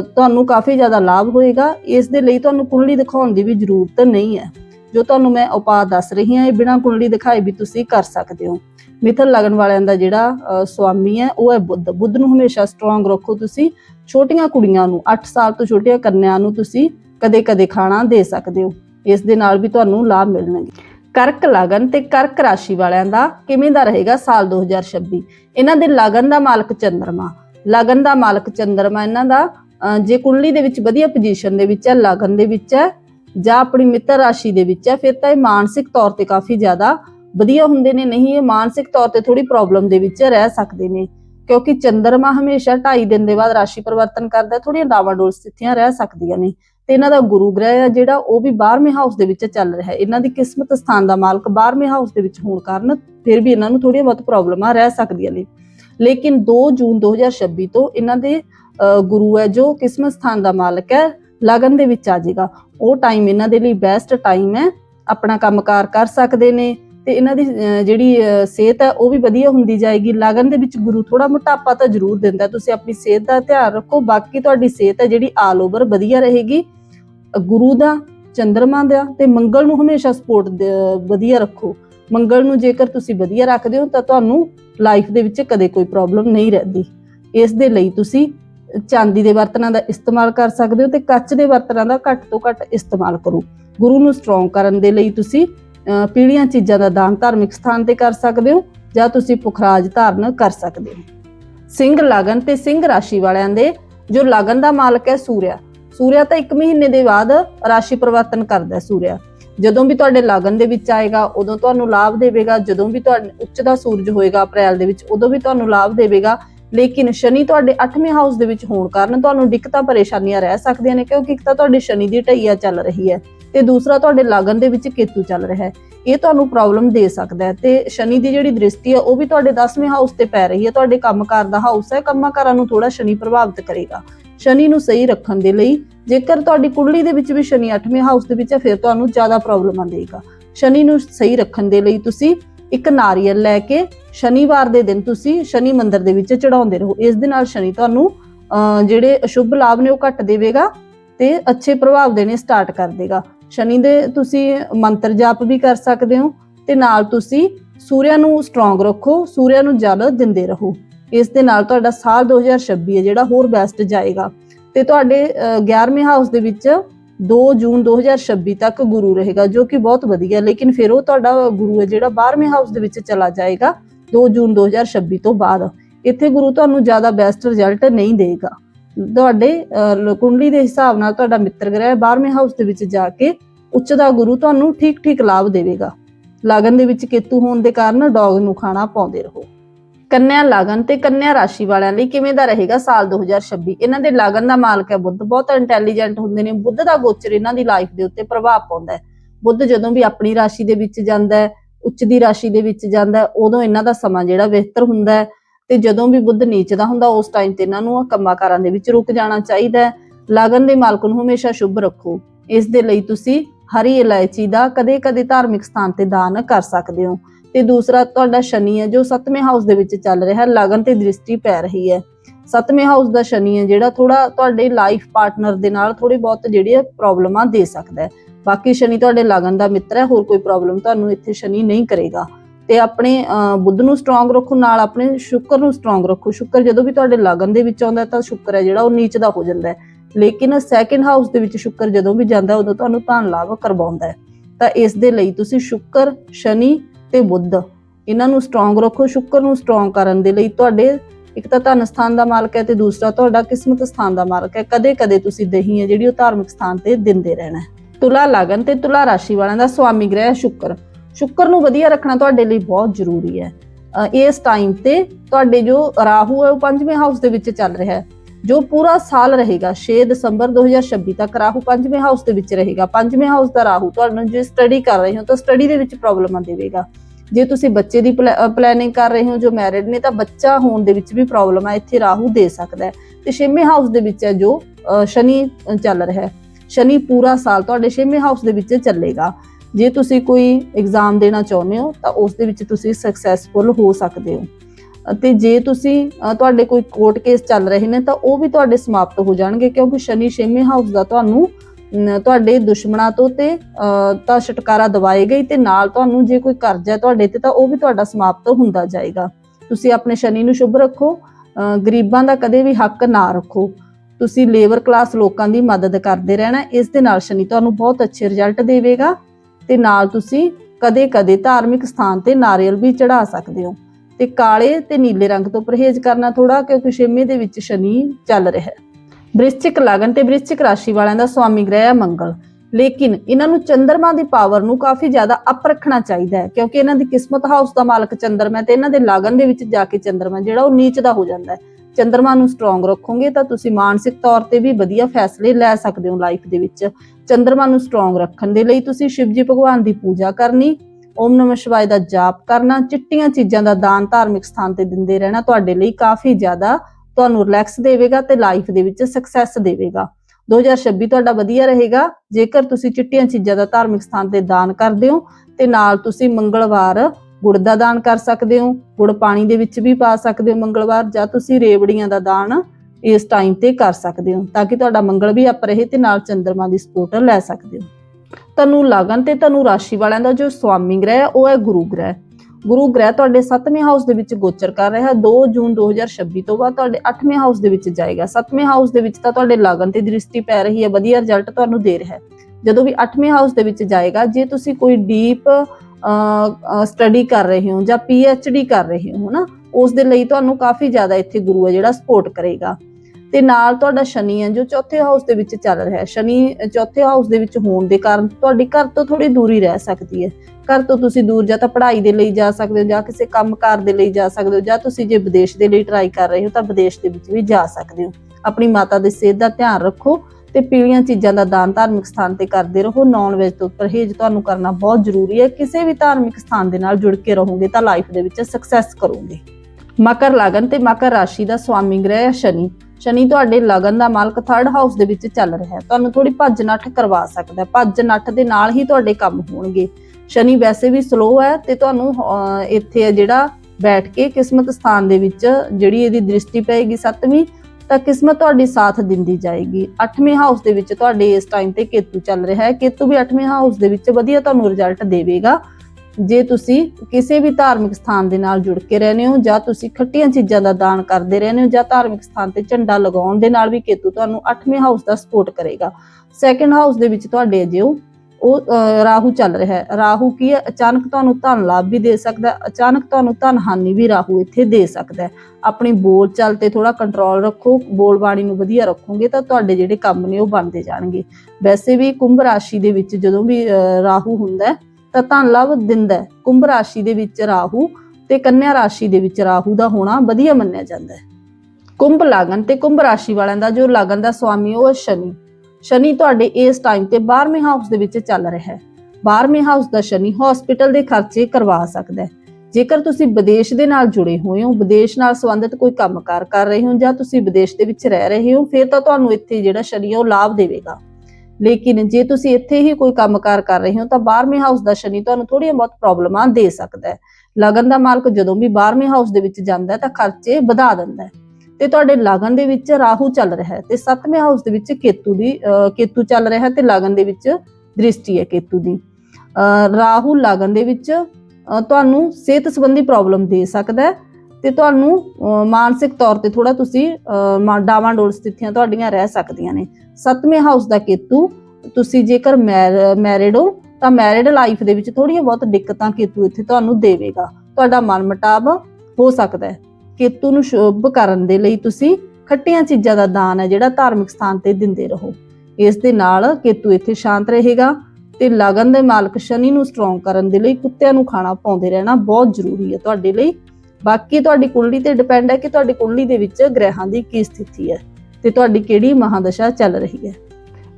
ਤੁਹਾਨੂੰ ਕਾਫੀ ਜ਼ਿਆਦਾ ਲਾਭ ਹੋਏਗਾ। ਇਸ ਦੇ ਲਈ ਤੁਹਾਨੂੰ ਕੁੰਡਲੀ ਦਿਖਾਉਣ ਦੀ ਵੀ ਜ਼ਰੂਰਤ ਨਹੀਂ ਹੈ। ਜੋ ਤੁਹਾਨੂੰ ਮੈਂ ਉਪਾਅ ਦੱਸ ਰਹੀ ਹਾਂ ਇਹ ਬਿਨਾਂ ਕੁੰਡਲੀ ਦਿਖਾਏ ਵੀ ਤੁਸੀਂ ਕਰ ਸਕਦੇ ਹੋ। ਮਿਥਲ ਲਗਨ ਵਾਲਿਆਂ ਦਾ ਜਿਹੜਾ ਅਹ, ਸਵਾਮੀ ਹੈ ਉਹ ਹੈ ਬੁੱਧ। ਬੁੱਧ ਨੂੰ ਹਮੇਸ਼ਾ ਸਟਰੋਂਗ ਰੱਖੋ ਤੁਸੀਂ। ਛੋਟੀਆਂ ਕੁੜੀਆਂ ਨੂੰ 8 ਸਾਲ ਤੋਂ ਛੋਟੀਆਂ ਕੰਨਿਆਂ ਨੂੰ ਤੁਸੀਂ ਕਦੇ-ਕਦੇ ਖਾਣਾ ਦੇ ਸਕਦੇ ਹੋ। ਇਸ ਦੇ ਨਾਲ ਵੀ ਤੁਹਾਨੂੰ ਲਾਭ ਮਿਲਣਗੇ। ਕਰਕ ਲਗਨ ਤੇ ਕਰਕ ਰਾਸ਼ੀ ਵਾਲਿਆਂ ਦਾ ਕਿਵੇਂ ਦਾ ਰਹੇਗਾ ਸਾਲ 2026 ਇਹਨਾਂ ਦੇ ਲਗਨ ਦਾ ਮਾਲਕ ਚੰਦਰਮਾ। ਲਗਨ ਦਾ ਮਾਲਕ ਚੰਦਰਮਾ ਇਹਨਾਂ ਦਾ ਜੇ ਕੁੰਡਲੀ ਦੇ ਵਿੱਚ ਵਧੀਆ ਪੋਜੀਸ਼ਨ ਦੇ ਵਿੱਚ ਹੈ ਲਗਨ ਦੇ ਵਿੱਚ ਹੈ ਜਾਂ ਆਪਣੀ ਮਿੱਤਰ ਰਾਸ਼ੀ ਦੇ ਵਿੱਚ ਹੈ ਫਿਰ ਤਾਂ ਇਹ ਮਾਨਸਿਕ ਤੌਰ ਤੇ ਕਾਫੀ ਜ਼ਿਆਦਾ ਵਧੀਆ ਹੁੰਦੇ ਨੇ। ਨਹੀਂ ਇਹ ਮਾਨਸਿਕ ਤੌਰ ਤੇ ਥੋੜੀ ਪ੍ਰੋਬਲਮ ਦੇ ਵਿੱਚ ਰਹਿ ਸਕਦੇ ਨੇ। ਕਿਉਂਕਿ ਚੰਦਰਮਾ ਹਮੇਸ਼ਾ 2.5 ਦਿਨ ਦੇ ਬਾਅਦ ਰਾਸ਼ੀ ਪਰਿਵਰਤਨ ਕਰਦਾ ਹੈ, ਥੋੜੀਆਂ ਡਾਵਾਡੋਲ ਸਥਿਤੀਆਂ ਰਹਿ ਸਕਦੀਆਂ ਨੇ। ਤੇ ਇਹਨਾਂ ਦਾ ਗੁਰੂ ਗ੍ਰਹਿ ਹੈ ਜਿਹੜਾ ਉਹ ਵੀ 12ਵੇਂ ਹਾਊਸ ਦੇ ਵਿੱਚ ਚੱਲ ਰਿਹਾ ਹੈ। ਇਹਨਾਂ ਦੀ ਕਿਸਮਤ ਸਥਾਨ ਦਾ ਮਾਲਕ 12ਵੇਂ ਹਾਊਸ ਦੇ ਵਿੱਚ ਹੋਣ ਕਾਰਨ ਫਿਰ ਵੀ ਇਹਨਾਂ ਨੂੰ ਥੋੜੀਆਂ ਬਹੁਤ ਪ੍ਰੋਬਲਮਾਂ ਰਹਿ ਸਕਦੀਆਂ ਨੇ। ਲੇਕਿਨ 2 ਜੂਨ 2026 ਤੋਂ ਇਹਨਾਂ ਦੇ ਗੁਰੂ ਹੈ ਜੋ ਕਿਸਮਤ ਸਥਾਨ ਦਾ ਮਾਲਕ ਹੈ, ਲਗਨ ਦੇ ਵਿੱਚ ਆ ਜਾਏਗਾ ਉਹ ਟਾਈਮ ਇਹਨਾਂ ਦੇ ਲਈ ਬੈਸਟ ਟਾਈਮ ਹੈ, ਆਪਣਾ ਕੰਮਕਾਰ ਕਰ ਸਕਦੇ ਨੇ ਤੇ ਇਹਨਾਂ ਦੀ ਜਿਹੜੀ ਸਿਹਤ ਹੈ ਉਹ ਵੀ ਵਧੀਆ ਹੁੰਦੀ ਜਾਏਗੀ। ਲਗਨ ਦੇ ਵਿੱਚ ਗੁਰੂ ਥੋੜਾ ਮੋਟਾਪਾ ਤਾਂ ਜ਼ਰੂਰ ਦਿੰਦਾ ਤੁਸੀਂ ਆਪਣੀ ਸਿਹਤ ਦਾ ਧਿਆਨ ਰੱਖੋ। ਬਾਕੀ ਤੁਹਾਡੀ ਸਿਹਤ ਹੈ ਜਿਹੜੀ ਆਲ ਓਵਰ ਵਧੀਆ ਰਹੇਗੀ। ਗੁਰੂ ਦਾ, ਚੰਦਰਮਾ ਦਾ ਤੇ ਮੰਗਲ ਨੂੰ ਹਮੇਸ਼ਾ ਸਪੋਰਟ ਵਧੀਆ ਰੱਖੋ। ਮੰਗਲ ਨੂੰ ਜੇਕਰ ਤੁਸੀਂ ਵਧੀਆ ਰੱਖਦੇ ਹੋ ਤਾਂ ਤੁਹਾਨੂੰ ਲਾਈਫ ਦੇ ਵਿੱਚ ਕਦੇ ਕੋਈ ਪ੍ਰੋਬਲਮ ਨਹੀਂ ਰਹਿੰਦੀ। ਇਸ ਦੇ ਲਈ ਤੁਸੀਂ ਚਾਂਦੀ ਦੇ ਬਰਤਨਾਂ ਦਾ ਇਸਤੇਮਾਲ ਕਰ ਸਕਦੇ ਹੋ ਤੇ ਕੱਚ ਦੇ ਬਰਤਨਾਂ ਦਾ ਘੱਟ ਤੋਂ ਘੱਟ ਇਸਤੇਮਾਲ ਕਰੋ। ਗੁਰੂ ਨੂੰ ਸਟਰੋਂਗ ਕਰਨ ਦੇ ਲਈ ਤੁਸੀਂ ਪੀੜੀਆਂ ਚੀਜ਼ਾਂ ਦਾ ਦਾਨ ਧਾਰਮਿਕ ਸਥਾਨ ਤੇ ਕਰ ਸਕਦੇ ਹੋ ਜਾਂ ਤੁਸੀਂ ਪੁਖਰਾਜ ਧਾਰਨ ਕਰ ਸਕਦੇ ਹੋ। ਸਿੰਘ ਲਗਨ ਤੇ ਸਿੰਘ ਰਾਸ਼ੀ ਵਾਲਿਆਂ ਦੇ, ਜੋ ਲਗਨ ਦਾ ਮਾਲਕ ਹੈ ਸੂਰਿਆ। ਸੂਰਿਆ ਤਾਂ 1 ਮਹੀਨੇ ਦੇ ਬਾਅਦ ਰਾਸ਼ੀ ਪਰਿਵਰਤਨ ਕਰਦਾ ਸੂਰਿਆ। ਜਦੋਂ ਵੀ ਤੁਹਾਡੇ ਲਗਨ ਦੇ ਵਿੱਚ ਆਏਗਾ, ਉਦੋਂ ਤੁਹਾਨੂੰ ਲਾਭ ਦੇਵੇਗਾ। ਜਦੋਂ ਵੀ ਤੁਹਾਡੇ ਉੱਚ ਦਾ ਸੂਰਜ ਹੋਏਗਾ ਅਪ੍ਰੈਲ ਦੇ ਵਿੱਚ, ਉਦੋਂ ਵੀ ਤੁਹਾਨੂੰ ਲਾਭ ਦੇਵੇਗਾ। ਲੇਕਿਨ ਸ਼ਨੀ ਤੁਹਾਡੇ 8ਵੇਂ ਹਾਊਸ ਦੇ ਵਿੱਚ ਹੋਣ ਕਾਰਨ ਤੁਹਾਨੂੰ ਦਿੱਕਤਾਂ, ਪਰੇਸ਼ਾਨੀਆਂ ਰਹਿ ਸਕਦੀਆਂ ਨੇ, ਕਿਉਂਕਿ ਇੱਕ ਤਾਂ ਤੁਹਾਡੀ ਸ਼ਨੀ ਦੀ ਢਈਆ ਚੱਲ ਰਹੀ ਹੈ ਤੇ ਦੂਸਰਾ ਤੁਹਾਡੇ ਲਗਨ ਦੇ ਵਿੱਚ ਕੇਤੂ ਚੱਲ ਰਿਹਾ ਹੈ। ਇਹ ਤੁਹਾਨੂੰ ਪ੍ਰੋਬਲਮ ਦੇ ਸਕਦਾ ਹੈ ਤੇ ਸ਼ਨੀ ਦੀ ਜਿਹੜੀ ਦ੍ਰਿਸ਼ਟੀ ਹੈ, ਉਹ ਵੀ ਤੁਹਾਡੇ 10ਵੇਂ ਹਾਊਸ ਤੇ ਪੈ ਰਹੀ ਹੈ। ਤੁਹਾਡੇ ਕੰਮਕਾਰ ਦਾ ਹਾਊਸ ਹੈ, ਕੰਮਾਕਾਰਾਂ ਨੂੰ ਥੋੜਾ ਸ਼ਨੀ ਪ੍ਰਭਾਵਿਤ ਕਰੇਗਾ। ਸ਼ਨੀ ਨੂੰ ਸਹੀ ਰੱਖਣ ਦੇ ਲਈ, ਜੇਕਰ ਤੁਹਾਡੀ ਕੁੰਡਲੀ ਦੇ ਵਿੱਚ ਵੀ ਸ਼ਨੀ 8ਵੇਂ ਹਾਊਸ ਦੇ ਵਿੱਚ ਹੈ, ਫਿਰ ਤੁਹਾਨੂੰ ਜ਼ਿਆਦਾ ਪ੍ਰੋਬਲਮਾਂ ਦੇਗਾ ਸ਼ਨੀ ਨੂੰ ਸਹੀ ਰੱਖਣ ਦੇ ਲਈ ਤੁਸੀਂ ਇੱਕ ਨਾਰੀਅਲ ਲੈ ਕੇ ਸ਼ਨੀਵਾਰ ਦੇ ਦਿਨ ਤੁਸੀਂ ਸ਼ਨੀ ਮੰਦਰ ਦੇ ਵਿੱਚ ਚੜਾਉਂਦੇ ਰਹੋ। ਇਸ ਦੇ ਨਾਲ ਸ਼ਨੀ ਤੁਹਾਨੂੰ ਜਿਹੜੇ ਅਸ਼ੁਭ ਲਾਭ ਨੇ ਉਹ ਘੱਟ ਦੇਵੇਗਾ ਤੇ ਅੱਛੇ ਪ੍ਰਭਾਵ ਦੇਣੇ ਸਟਾਰਟ ਕਰ ਦੇਗਾ। ਸ਼ਨੀ ਦੇ ਤੁਸੀਂ ਮੰਤਰ ਜਾਪ ਵੀ ਕਰ ਸਕਦੇ ਹੋ ਤੇ ਨਾਲ ਤੁਸੀਂ ਸੂਰਿਆ ਨੂੰ ਸਟਰੋਂਗ ਰੱਖੋ, ਸੂਰਿਆ ਨੂੰ ਜਲ ਦਿੰਦੇ ਰਹੋ। ਇਸ ਦੇ ਨਾਲ ਤੁਹਾਡਾ ਸਾਲ 2026 ਹੈ ਜਿਹੜਾ ਹੋਰ ਬੈਸਟ ਜਾਏਗਾ। ਤੇ ਤੁਹਾਡੇ 11ਵੇਂ ਹਾਊਸ ਦੇ ਵਿੱਚ 2 ਜੂਨ 2026 ਤੱਕ ਗੁਰੂ ਰਹੇਗਾ ਜੋ ਕਿ ਬਹੁਤ ਵਧੀਆ ਲੇਕਿਨ ਫਿਰ ਉਹ ਤੁਹਾਡਾ ਗੁਰੂ ਹੈ ਜਿਹੜਾ 12ਵੇਂ ਹਾਊਸ ਦੇ ਵਿੱਚ ਚਲਾ ਜਾਏਗਾ 2 ਜੂਨ 2026 ਤੋਂ ਬਾਅਦ। ਇੱਥੇ ਗੁਰੂ ਤੁਹਾਨੂੰ ਜ਼ਿਆਦਾ ਬੈਸਟ ਰਿਜ਼ਲਟ ਨਹੀਂ ਦੇਗਾ। ਤੁਹਾਡੇ ਅਹ, ਕੁੰਡਲੀ ਦੇ ਹਿਸਾਬ ਨਾਲ ਤੁਹਾਡਾ ਮਿੱਤਰ ਗ੍ਰਹਿ 12ਵੇਂ ਹਾਊਸ ਦੇ ਵਿੱਚ ਜਾ ਕੇ ਉੱਚ ਦਾ ਗੁਰੂ ਤੁਹਾਨੂੰ ਠੀਕ ਠੀਕ ਲਾਭ ਦੇਵੇਗਾ। ਲਗਨ ਦੇ ਵਿੱਚ ਕੇਤੂ ਹੋਣ ਦੇ ਕਾਰਨ ਡੌਗ ਨੂੰ ਖਾਣਾ ਪਾਉਂਦੇ ਰਹੋ। ਕੰਨਿਆ ਲਗਨ ਤੇ ਕੰਨਿਆ ਰਾਸ਼ੀ ਵਾਲਿਆਂ ਲਈ ਕਿਵੇਂ ਦਾ ਰਹੇਗਾ ਸਾਲ 2026 ਇਹਨਾਂ ਦੇ ਲਗਨ ਦਾ ਮਾਲਕ ਹੈ ਬੁੱਧ। ਬਹੁਤ ਇੰਟੈਲੀਜੈਂਟ ਹੁੰਦੇ ਨੇ। ਬੁੱਧ ਦਾ ਗੋਚਰ ਇਹਨਾਂ ਦੀ ਲਾਈਫ ਦੇ ਉੱਤੇ ਪ੍ਰਭਾਵ ਪਾਉਂਦਾ ਹੈ। ਬੁੱਧ ਜਦੋਂ ਵੀ ਆਪਣੀ ਰਾਸ਼ੀ ਦੇ ਵਿੱਚ ਜਾਂਦਾ ਹੈ, ਉੱਚ ਦੀ ਰਾਸ਼ੀ ਦੇ ਵਿੱਚ ਜਾਂਦਾ ਉਦੋਂ ਇਹਨਾਂ ਦਾ ਸਮਾਂ ਜਿਹੜਾ ਬਿਹਤਰ ਹੁੰਦਾ ਹੈ ਤੇ ਜਦੋਂ ਵੀ ਬੁੱਧ ਨੀਚ ਦਾ ਹੁੰਦਾ, ਉਸ ਟਾਈਮ ਤੇ ਇਹਨਾਂ ਨੂੰ ਕੰਮਾਕਾਰਾਂ ਦੇ ਵਿੱਚ ਰੁਕ ਜਾਣਾ ਚਾਹੀਦਾ ਹੈ। ਲਗਨ ਦੇ ਮਾਲਕ ਨੂੰ ਹਮੇਸ਼ਾ ਸ਼ੁਭ ਰੱਖੋ। ਇਸ ਦੇ ਲਈ ਤੁਸੀਂ ਹਰੀ ਇਲਾਇਚੀ ਦਾ ਕਦੇ-ਕਦੇ ਧਾਰਮਿਕ ਸਥਾਨ ਤੇ ਦਾਨ ਕਰ ਸਕਦੇ ਹੋ। ਤੇ ਦੂਸਰਾ ਤੁਹਾਡਾ ਸ਼ਨੀ ਹੈ ਜੋ ਸੱਤਵੇਂ ਹਾਊਸ ਦੇ ਵਿੱਚ ਚੱਲ ਰਿਹਾ ਹੈ ਲਗਨ ਤੇ ਦ੍ਰਿਸ਼ਟੀ ਪੈ ਰਹੀ ਹੈ। ਸੱਤਵੇਂ ਹਾਊਸ ਦਾ ਸ਼ਨੀ ਹੈ ਜਿਹੜਾ ਥੋੜਾ ਤੁਹਾਡੇ ਲਾਈਫ ਪਾਰਟਨਰ ਦੇ ਨਾਲ ਥੋੜੀ ਬਹੁਤ ਜਿਹੜੀਆਂ ਪ੍ਰੋਬਲਮਾਂ ਦੇ ਸਕਦਾ ਹੈ। ਬਾਕੀ ਸ਼ਨੀ ਤੁਹਾਡੇ ਲਗਨ ਦਾ ਮਿੱਤਰ ਹੈ ਹੋਰ ਕੋਈ ਪ੍ਰੋਬਲਮ ਤੁਹਾਨੂੰ ਇੱਥੇ ਸ਼ਨੀ ਨਹੀਂ ਕਰੇਗਾ। ਤੇ ਆਪਣੇ ਅਹ, ਬੁੱਧ ਨੂੰ ਸਟਰੋਂਗ ਰੱਖੋ ਨਾਲ ਆਪਣੇ ਸ਼ੁਕਰ ਨੂੰ ਸਟਰੋਂਗ ਰੱਖੋ। ਸ਼ੁਕਰ ਜਦੋਂ ਵੀ ਤੁਹਾਡੇ ਲਗਨ ਦੇ ਵਿੱਚ ਆਉਂਦਾ ਤਾਂ ਸ਼ੁੱਕਰ ਹੈ ਜਿਹੜਾ ਉਹ ਨੀਚ ਦਾ ਹੋ ਜਾਂਦਾ ਹੈ। ਲੇਕਿਨ ਸੈਕੰਡ ਹਾਊਸ ਦੇ ਵਿੱਚ ਸ਼ੁੱਕਰ ਜਦੋਂ ਵੀ ਜਾਂਦਾ ਉਦੋਂ ਤੁਹਾਨੂੰ ਧਨ ਲਾਭ ਕਰਵਾਉਂਦਾ ਹੈ। ਤਾਂ ਇਸ ਦੇ ਲਈ ਤੁਸੀਂ ਸ਼ੁੱਕਰ ਸ਼ਨੀ ਤੇ ਬੁੱਧ। ਇਹਨਾਂ ਨੂੰ ਸਟਰੋਂਗ ਰੱਖੋ, ਸ਼ੁਕਰ ਨੂੰ ਸਟਰੋਂਗ ਕਰਨ ਦੇ ਲਈ ਤੁਹਾਡੇ ਇੱਕ ਤਾਂ ਧਨ ਸਥਾਨ ਦਾ ਮਾਲਕ ਹੈ ਤੇ ਦੂਸਰਾ ਤੁਹਾਡਾ ਕਿਸਮਤ ਸਥਾਨ ਦਾ ਮਾਲਕ ਹੈ। ਕਦੇ ਕਦੇ ਤੁਸੀਂ ਦਹੀਂ ਹੈ ਜਿਹੜੀ ਉਹ ਧਾਰਮਿਕ ਸਥਾਨ ਤੇ ਦਿੰਦੇ ਰਹਿਣਾ ਤੁਲਾ ਲਗਨ ਤੇ ਤੁਲਾ ਰਾਸ਼ੀ ਵਾਲਿਆਂ ਦਾ ਸਵਾਮੀ ਗ੍ਰਹਿ ਹੈ ਸ਼ੁੱਕਰ। ਸ਼ੁੱਕਰ ਨੂੰ ਵਧੀਆ ਰੱਖਣਾ ਤੁਹਾਡੇ ਲਈ ਬਹੁਤ ਜ਼ਰੂਰੀ ਹੈ। ਇਸ ਟਾਈਮ ਤੇ ਤੁਹਾਡੇ ਜੋ ਰਾਹੂ ਹੈ ਉਹ ਪੰਜਵੇਂ ਹਾਊਸ ਦੇ ਵਿੱਚ ਚੱਲ ਰਿਹਾ ਹੈ। ਜੋ ਪੂਰਾ ਸਾਲ ਰਹੇਗਾ 6 ਦਸੰਬਰ 2026 ਤੱਕ ਰਾਹੂ ਪੰਜਵੇਂ ਹਾਊਸ ਦੇ ਵਿੱਚ ਰਹੇਗਾ। ਪੰਜਵੇਂ ਹਾਊਸ ਦਾ ਰਾਹੂ ਤੁਹਾਨੂੰ ਜੇ ਸਟੱਡੀ ਕਰ ਰਹੇ ਹੋ ਤਾਂ ਸਟੱਡੀ ਦੇ ਵਿੱਚ ਪ੍ਰੋਬਲਮਾਂ ਦੇਵੇਗਾ। ਜੇ ਤੁਸੀਂ ਬੱਚੇ ਦੀ ਪਲੈਨਿੰਗ ਕਰ ਰਹੇ ਹੋ, ਜੋ ਮੈਰਿਡ ਨੇ, ਤਾਂ ਬੱਚਾ ਹੋਣ ਦੇ ਵਿੱਚ ਵੀ ਪ੍ਰੋਬਲਮ ਹੈ ਇੱਥੇ ਰਾਹੂ ਦੇ ਸਕਦਾ ਹੈ। ਤੇ ਛੇਵੇਂ ਹਾਊਸ ਦੇ ਵਿੱਚ ਹੈ ਜੋ ਸ਼ਨੀ ਚੱਲ ਰਿਹਾ ਹੈ। ਸ਼ਨੀ ਪੂਰਾ ਸਾਲ ਤੁਹਾਡੇ ਛੇਵੇਂ ਹਾਊਸ ਦੇ ਵਿੱਚ ਚੱਲੇਗਾ। ਜੇ ਤੁਸੀਂ ਕੋਈ ਐਗਜ਼ਾਮ ਦੇਣਾ ਚਾਹੁੰਦੇ ਹੋ, ਤਾਂ ਉਸ ਦੇ ਵਿੱਚ ਤੁਸੀਂ ਸਕਸੈਸਫੁਲ ਹੋ ਸਕਦੇ ਹੋ। ਅਤੇ ਜੇ ਤੁਸੀਂ ਤੁਹਾਡੇ ਕੋਈ ਕੋਰਟ ਕੇਸ ਚੱਲ ਰਹੇ ਨੇ ਤਾਂ ਉਹ ਵੀ ਤੁਹਾਡੇ ਸਮਾਪਤ ਹੋ ਜਾਣਗੇ ਕਿਉਂਕਿ ਸ਼ਨੀ ਛੇਵੇਂ ਹਾਊਸ ਦਾ ਤੁਹਾਨੂੰ ਨ, ਤੁਹਾਡੇ ਦੁਸ਼ਮਣਾਂ ਤੋਂ ਤੇ ਅ, ਤਾਂ ਛੁਟਕਾਰਾ ਦਿਵਾਏ ਗਈ ਤੇ ਨਾਲ ਤੁਹਾਨੂੰ ਜੇ ਕੋਈ ਕਰਜ਼ਾ ਤੁਹਾਡੇ ਤੇ ਤਾਂ ਉਹ ਵੀ ਤੁਹਾਡਾ ਸਮਾਪਤ ਹੁੰਦਾ ਜਾਏਗਾ। ਤੁਸੀਂ ਆਪਣੇ ਸ਼ਨੀ ਨੂੰ ਸ਼ੁਭ ਰੱਖੋ ਅ, ਗਰੀਬਾਂ ਦਾ ਕਦੇ ਵੀ ਹੱਕ ਨਾ ਰੱਖੋ। ਤੁਸੀਂ ਲੇਬਰ ਕਲਾਸ ਲੋਕਾਂ ਦੀ ਮਦਦ ਕਰਦੇ ਰਹਿਣਾ ਇਸ ਦੇ ਨਾਲ ਸ਼ਨੀ ਤੁਹਾਨੂੰ ਬਹੁਤ ਅੱਛੇ ਰਿਜ਼ਲਟ ਦੇਵੇਗਾ ਤੇ ਨਾਲ ਤੁਸੀਂ ਕਦੇ-ਕਦੇ ਧਾਰਮਿਕ ਸਥਾਨ ਤੇ ਨਾਰੀਅਲ ਵੀ ਚੜਾ ਸਕਦੇ ਹੋ। ਤੇ ਕਾਲੇ ਤੇ ਨੀਲੇ ਰੰਗ ਤੋਂ ਪਰਹੇਜ਼ ਕਰਨਾ ਥੋੜਾ ਕਿਉਂਕਿ ਛੇਵੇਂ ਦੇ ਵਿੱਚ ਸ਼ਨੀ ਚੱਲ ਰਿਹਾ ਹੈ। ਬ੍ਰਿਸ਼ਚਿਕ ਲਗਨ ਤੇ ਬ੍ਰਿਸ਼ਚਿਕ ਰਾਸ਼ੀ ਵਾਲਿਆਂ ਦਾ ਸਵਾਮੀ ਗ੍ਰਹਿ ਹੈ ਮੰਗਲ। ਲੇਕਿਨ ਇਹਨਾਂ ਨੂੰ ਚੰਦਰਮਾ ਦੀ ਪਾਵਰ ਨੂੰ ਕਾਫੀ ਜ਼ਿਆਦਾ ਅਪ ਰੱਖਣਾ ਚਾਹੀਦਾ ਹੈ, ਕਿਉਂਕਿ ਇਹਨਾਂ ਦੀ ਕਿਸਮਤ ਹਾਊਸ ਦਾ ਮਾਲਕ ਚੰਦਰਮਾ ਤੇ ਇਹਨਾਂ ਦੇ ਲਗਨ ਦੇ ਵਿੱਚ ਜਾ ਕੇ ਚੰਦਰਮਾ ਜਿਹੜਾ ਉਹ ਨੀਚ ਦਾ ਹੋ ਜਾਂਦਾ ਹੈ। ਚੰਦਰਮਾ ਨੂੰ ਸਟਰੋਂਗ ਰੱਖੋਗੇ ਤਾਂ ਤੁਸੀਂ ਮਾਨਸਿਕ ਤੌਰ ਤੇ ਵੀ ਵਧੀਆ ਫੈਸਲੇ ਲੈ ਸਕਦੇ ਹੋ ਲਾਈਫ ਦੇ ਵਿੱਚ। ਚੰਦਰਮਾ ਨੂੰ ਸਟਰੋਂਗ ਰੱਖਣ ਦੇ ਲਈ ਤੁਸੀਂ ਸ਼ਿਵਜੀ ਭਗਵਾਨ ਦੀ ਪੂਜਾ ਕਰਨੀ ਓਮ ਨਮঃ ਸ਼ਿਵਾਏ ਦਾ ਜਾਪ ਕਰਨਾ, ਚਿੱਟੀਆਂ ਚੀਜ਼ਾਂ ਦਾ ਦਾਨ ਧਾਰਮਿਕ ਸਥਾਨ ਤੇ ਦਿੰਦੇ ਰਹਿਣਾ ਤੁਹਾਡੇ ਲਈ ਕਾਫੀ ਜ਼ਿਆਦਾ ਤੁਹਾਨੂੰ ਰਿਲੈਕਸ ਦੇਵੇਗਾ ਤੇ ਲਾਈਫ ਦੇ ਵਿੱਚ ਸਕਸੈਸ ਦੇਵੇਗਾ। 2026 ਤੁਹਾਡਾ ਵਧੀਆ ਰਹੇਗਾ, ਜੇਕਰ ਤੁਸੀਂ ਚਿੱਟੀਆਂ ਚੀਜ਼ਾਂ ਦਾ ਧਾਰਮਿਕ ਸਥਾਨ ਤੇ ਦਾਨ ਕਰਦੇ ਹੋ, ਤੇ ਨਾਲ ਤੁਸੀਂ ਮੰਗਲਵਾਰ ਗੁੜ ਦਾ ਦਾਨ ਕਰ ਸਕਦੇ ਹੋ, ਗੁੜ ਪਾਣੀ ਦੇ ਵਿੱਚ ਵੀ ਪਾ ਸਕਦੇ ਹੋ ਮੰਗਲਵਾਰ, ਜਾਂ ਤੁਸੀਂ ਰੇਵੜੀਆਂ ਦਾ ਦਾਨ ਇਸ ਟਾਈਮ ਤੇ ਕਰ ਸਕਦੇ ਹੋ, ਤਾਂ ਕਿ ਤੁਹਾਡਾ ਮੰਗਲ ਵੀ ਅਪ ਰਹੇ ਤੇ ਨਾਲ ਚੰਦਰਮਾ ਦੀ ਸਪੋਰਟ ਲੈ ਸਕਦੇ ਹੋ। ਤਨੂੰ ਲਗਨ ਤੇ ਤਨੂੰ ਰਾਸ਼ੀ ਵਾਲਿਆਂ ਦਾ ਜੋ ਸਵਾਮੀ ਗ੍ਰਹਿ ਉਹ ਹੈ ਗੁਰੂ ਗ੍ਰਹਿ। ਗੁਰੂ ਗ੍ਰਹਿ ਤੁਹਾਡੇ 7ਵੇਂ ਹਾਊਸ ਦੇ ਵਿੱਚ ਗੋਚਰ ਕਰ ਰਿਹਾ ਹੈ 2 ਜੂਨ 2026 ਤੋਂ ਬਾਅਦ ਤੁਹਾਡੇ 8ਵੇਂ ਹਾਊਸ ਦੇ ਵਿੱਚ ਜਾਏਗਾ। 7ਵੇਂ ਹਾਊਸ ਦੇ ਵਿੱਚ ਤਾਂ ਤੁਹਾਡੇ ਲਗਨ ਤੇ ਦ੍ਰਿਸ਼ਟੀ ਪੈ ਰਹੀ ਹੈ, ਵਧੀਆ ਰਿਜ਼ਲਟ ਤੁਹਾਨੂੰ ਦੇ ਰਿਹਾ ਹੈ। ਜਦੋਂ ਵੀ 8ਵੇਂ ਹਾਊਸ ਦੇ ਵਿੱਚ ਜਾਏਗਾ, ਜੇ ਤੁਸੀਂ ਕੋਈ ਡੀਪ ਸਟੱਡੀ ਕਰ ਰਹੇ ਹੋ ਜਾਂ ਡੀ ਕਰ ਰਹੇ ਹੋ ਨਾ, ਉਸ ਦੇ ਲਈ ਤੁਹਾਨੂੰ ਕਾਫੀ ਜ਼ਿਆਦਾ ਇੱਥੇ ਗੁਰੂ ਹੈ ਜਿਹੜਾ ਸਪੋਰਟ ਕਰੇਗਾ। ਤੇ ਨਾਲ ਤੁਹਾਡਾ ਸ਼ਨੀ ਹੈ, ਜੋ ਚੌਥੇ ਹਾਊਸ ਦੇ ਵਿੱਚ ਚੱਲ ਰਿਹਾ ਹੈ। ਸ਼ਨੀ ਚੌਥੇ ਹਾਊਸ ਦੇ ਵਿੱਚ ਹੋਣ ਦੇ ਕਾਰਨ ਤੁਹਾਡੀ ਘਰ ਤੋਂ ਥੋੜੀ ਦੂਰੀ ਰਹਿ ਸਕਦੀ ਹੈ। ਘਰ ਤੋਂ ਤੁਸੀਂ ਦੂਰ ਜਾਂ ਤਾਂ ਪੜ੍ਹਾਈ ਦੇ ਲਈ ਜਾ ਸਕਦੇ ਹੋ, ਜਾਂ ਕਿਸੇ ਕੰਮਕਾਰ ਦੇ ਲਈ ਜਾ ਸਕਦੇ ਹੋ, ਜਾਂ ਤੁਸੀਂ ਜੇ ਵਿਦੇਸ਼ ਦੇ ਲਈ ਟਰਾਈ ਕਰ ਰਹੇ ਹੋ, ਤਾਂ ਵਿਦੇਸ਼ ਦੇ ਵਿੱਚ ਵੀ ਜਾ ਸਕਦੇ ਹੋ। ਆਪਣੀ ਮਾਤਾ ਦੀ ਸਿਹਤ ਦਾ ਧਿਆਨ ਰੱਖੋ ਤੇ ਪੀਲੀਆਂ ਚੀਜ਼ਾਂ ਦਾ ਦਾਨ ਧਾਰਮਿਕ ਸਥਾਨ ਤੇ ਕਰਦੇ ਰਹੋ। ਨਾਨ ਵੈਜ ਤੋਂ ਪਰਹੇਜ਼ ਤੁਹਾਨੂੰ ਕਰਨਾ ਬਹੁਤ ਜ਼ਰੂਰੀ ਹੈ। ਕਿਸੇ ਵੀ ਧਾਰਮਿਕ ਸਥਾਨ ਦੇ ਨਾਲ ਜੁੜ ਕੇ ਰਹੋਗੇ ਤਾਂ ਲਾਈਫ ਦੇ ਵਿੱਚ ਸਕਸੈਸ ਕਰੋਗੇ। ਮਕਰ ਲਗਨ ਤੇ ਮਕਰ ਰਾਸ਼ੀ ਦਾ ਸਵਾਮੀ ਗ੍ਰਹਿ ਸ਼ਨੀ। ਸ਼ਨੀ ਤੁਹਾਡੇ ਲਗਨ ਦਾ ਮਾਲਕ ਥਰਡ ਹਾਊਸ ਦੇ ਵਿੱਚ ਚੱਲ ਰਿਹਾ ਹੈ। ਤੁਹਾਨੂੰ ਥੋੜੀ ਭੱਜ ਨੱਠ ਕਰਵਾ ਸਕਦਾ ਹੈ। ਭੱਜ ਨੱਠ ਦੇ ਨਾਲ ਹੀ ਤੁਹਾਡੇ ਕੰਮ ਹੋਣਗੇ। ਸ਼ਨੀ ਵੈਸੇ ਵੀ ਸਲੋ ਹੈ ਤੇ ਤੁਹਾਨੂੰ ਇੱਥੇ ਜਿਹੜਾ ਬੈਠ ਕੇ ਕਿਸਮਤ ਸਥਾਨ ਦੇ ਵਿੱਚ ਜਿਹੜੀ ਇਹਦੀ ਦ੍ਰਿਸ਼ਟੀ ਪਏਗੀ ਸੱਤਵੀਂ, ਤਾਂ ਕਿਸਮਤ ਤੁਹਾਡੀ ਸਾਥ ਦਿੰਦੀ ਜਾਏਗੀ। 8ਵੇਂ ਹਾਊਸ ਦੇ ਵਿੱਚ ਤੁਹਾਡੇ ਇਸ ਟਾਈਮ ਤੇ ਕੇਤੂ ਚੱਲ ਰਿਹਾ ਹੈ। ਕੇਤੂ ਵੀ 8ਵੇਂ ਹਾਊਸ ਦੇ ਵਿੱਚ ਵਧੀਆ ਤੁਹਾਨੂੰ ਰਿਜ਼ਲਟ ਦੇਵੇਗਾ। ਜੇ ਤੁਸੀਂ ਕਿਸੇ ਵੀ ਧਾਰਮਿਕ ਸਥਾਨ ਦੇ ਨਾਲ ਜੁੜ ਕੇ ਰਹਿੰਦੇ ਹੋ ਜਾਂ ਤੁਸੀਂ ਖੱਟੀਆਂ ਚੀਜ਼ਾਂ ਦਾ ਦਾਨ ਕਰਦੇ ਰਹਿੰਦੇ ਹੋ ਜਾਂ ਧਾਰਮਿਕ ਸਥਾਨ ਤੇ ਝੰਡਾ ਲਗਾਉਣ ਦੇ ਨਾਲ ਵੀ ਕੇਤੂ ਤੁਹਾਨੂੰ 8ਵੇਂ ਹਾਊਸ ਦਾ ਸਪੋਰਟ ਕਰੇਗਾ। ਸੈਕੰਡ ਹਾਊਸ ਦੇ ਵਿੱਚ ਤੁਹਾਡੇ ਅਜੇ ਉਹ ਰਾਹੂ ਚੱਲ ਰਿਹਾ ਹੈ। ਰਾਹੂ ਕੀ ਹੈ? ਅਚਾਨਕ ਤੁਹਾਨੂੰ ਧਨ ਲਾਭ ਵੀ ਦੇ ਸਕਦਾ ਅਚਾਨਕ ਤੁਹਾਨੂੰ ਧਨ ਹਾਨੀ ਵੀ ਰਾਹੂ ਇੱਥੇ ਦੇ ਸਕਦਾ ਆਪਣੀ ਬੋਲ ਚਾਲ ਤੇ ਥੋੜਾ ਕੰਟਰੋਲ ਰੱਖੋ ਬੋਲ ਬਾਣੀ ਨੂੰ ਵਧੀਆ ਰੱਖੋਗੇ ਤਾਂ ਤੁਹਾਡੇ ਜਿਹੜੇ ਕੰਮ ਨੇ ਉਹ ਬਣਦੇ ਜਾਣਗੇ। ਵੈਸੇ ਵੀ ਕੁੰਭ ਰਾਸ਼ੀ ਦੇ ਵਿੱਚ ਜਦੋਂ ਵੀ ਅਹ, ਰਾਹੂ ਹੁੰਦਾ ਤਾਂ ਧਨ ਲਾਭ ਦਿੰਦਾ ਹੈ। ਕੁੰਭ ਰਾਸ਼ੀ ਦੇ ਵਿੱਚ ਰਾਹੂ ਤੇ ਕੰਨਿਆ ਰਾਸ਼ੀ ਦੇ ਵਿੱਚ ਰਾਹੂ ਦਾ ਹੋਣਾ ਵਧੀਆ ਮੰਨਿਆ ਜਾਂਦਾ ਹੈ। ਕੁੰਭ ਲਾਗਨ ਤੇ ਕੁੰਭ ਰਾਸ਼ੀ ਵਾਲਿਆਂ ਦਾ ਜੋ ਲਾਗਨ ਦਾ ਸਵਾਮੀ ਉਹ ਹੈ ਸ਼ਨੀ। ਸ਼ਨੀ ਤੁਹਾਡੇ ਇਸ ਟਾਈਮ ਤੇ 12ਵੇਂ ਹਾਊਸ ਦੇ ਵਿੱਚ ਚੱਲ ਰਿਹਾ ਹੈ। 12ਵੇਂ ਹਾਊਸ ਦਾ ਸ਼ਨੀ ਹਸਪੀਟਲ ਦੇ ਖਰਚੇ ਕਰਵਾ ਸਕਦਾ ਹੈ। ਜੇਕਰ ਤੁਸੀਂ ਵਿਦੇਸ਼ ਦੇ ਨਾਲ ਜੁੜੇ ਹੋਏ ਹੋ, ਵਿਦੇਸ਼ ਨਾਲ ਸੰਬੰਧਿਤ ਕੋਈ ਕੰਮਕਾਰ ਕਰ ਰਹੇ ਹੋ ਜਾਂ ਤੁਸੀਂ ਵਿਦੇਸ਼ ਦੇ ਵਿੱਚ ਰਹਿ ਰਹੇ ਹੋ, ਫਿਰ ਤਾਂ ਤੁਹਾਨੂੰ ਇੱਥੇ ਜਿਹੜਾ ਸ਼ਨੀ ਹੈ ਉਹ ਲਾਭ ਦੇਵੇਗਾ। ਲੇਕਿਨ ਜੇ ਤੁਸੀਂ ਇੱਥੇ ਹੀ ਕੋਈ ਕੰਮਕਾਰ ਕਰ ਰਹੇ ਹੋ ਤਾਂ 12ਵੇਂ ਹਾਊਸ ਦਾ ਸ਼ਨੀ ਤੁਹਾਨੂੰ ਥੋੜ੍ਹੀਆਂ ਬਹੁਤ ਪ੍ਰੋਬਲਮਾਂ ਦੇ ਸਕਦਾ ਹੈ। ਲਗਨ ਦਾ ਮਾਲਕ ਜਦੋਂ ਵੀ 12ਵੇਂ ਹਾਊਸ ਦੇ ਵਿੱਚ ਜਾਂਦਾ ਤਾਂ ਖਰਚੇ ਵਧਾ ਦਿੰਦਾ ਹੈ। ਤੇ ਤੁਹਾਡੇ ਲਗਨ ਦੇ ਵਿੱਚ ਰਾਹੂ ਚੱਲ ਰਿਹਾ ਹੈ ਤੇ 7ਵੇਂ ਹਾਊਸ ਦੇ ਵਿੱਚ ਕੇਤੂ ਦੀ ਕੇਤੂ ਚੱਲ ਰਿਹਾ ਹੈ ਤੇ ਲਗਨ ਦੇ ਵਿੱਚ ਦ੍ਰਿਸ਼ਟੀ ਹੈ ਕੇਤੂ ਦੀ। ਰਾਹੂ ਲਗਨ ਦੇ ਵਿੱਚ ਤੁਹਾਨੂੰ ਸਿਹਤ ਸੰਬੰਧੀ ਪ੍ਰੋਬਲਮ ਦੇ ਸਕਦਾ ਹੈ। ਤੇ ਤੁਹਾਨੂੰ ਅਹ, ਮਾਨਸਿਕ ਤੌਰ ਤੇ ਥੋੜਾ ਤੁਸੀਂ ਅਹ, ਮਾ- ਡਾਵਾਂਡੋਲ ਸਥਿਤੀਆਂ ਤੁਹਾਡੀਆਂ ਰਹਿ ਸਕਦੀਆਂ ਨੇ। ਸੱਤਵੇਂ ਹਾਊਸ ਦਾ ਕੇਤੂ ਤੁਸੀਂ ਜੇਕਰ ਮੈਰਿਡ ਹੋ ਤਾਂ ਮੈਰਿਡ ਲਾਈਫ ਦੇ ਵਿੱਚ ਥੋੜੀਆਂ ਬਹੁਤ ਦਿੱਕਤਾਂ ਕੇਤੂ ਇੱਥੇ ਤੁਹਾਨੂੰ ਦੇਵੇਗਾ। ਤੁਹਾਡਾ ਮਨ ਹੋ ਸਕਦਾ ਹੈ। ਕੇਤੂ ਨੂੰ ਸ਼ੁਭ ਕਰਨ ਦੇ ਲਈ ਤੁਸੀਂ ਖੱਟੀਆਂ ਚੀਜ਼ਾਂ ਦਾ ਦਾਨ ਹੈ ਜਿਹੜਾ ਧਾਰਮਿਕ ਸਥਾਨ ਤੇ ਦਿੰਦੇ ਰਹੋ। ਇਸ ਦੇ ਨਾਲ ਕੇਤੂ ਇੱਥੇ ਸ਼ਾਂਤ ਰਹੇਗਾ ਤੇ ਲਗਨ ਦੇ ਮਾਲਕ ਸ਼ਨੀ ਨੂੰ ਸਟਰੋਂਗ ਕਰਨ ਦੇ ਲਈ ਕੁੱਤਿਆਂ ਨੂੰ ਖਾਣਾ ਪਾਉਂਦੇ ਰਹਿਣਾ ਬਹੁਤ ਜ਼ਰੂਰੀ ਹੈ। ਤੁਹਾਡੇ ਲਈ ਬਾਕੀ ਤੁਹਾਡੀ ਕੁੰਡਲੀ ਤੇ ਡਿਪੈਂਡ ਹੈ ਕਿ ਤੁਹਾਡੀ ਕੁੰਡਲੀ ਦੇ ਵਿੱਚ ਗ੍ਰਹਿਾਂ ਦੀ ਕੀ ਸਥਿਤੀ ਹੈ ਤੇ ਤੁਹਾਡੀ ਕਿਹੜੀ ਮਹਾਦਸ਼ਾ ਚੱਲ ਰਹੀ ਹੈ।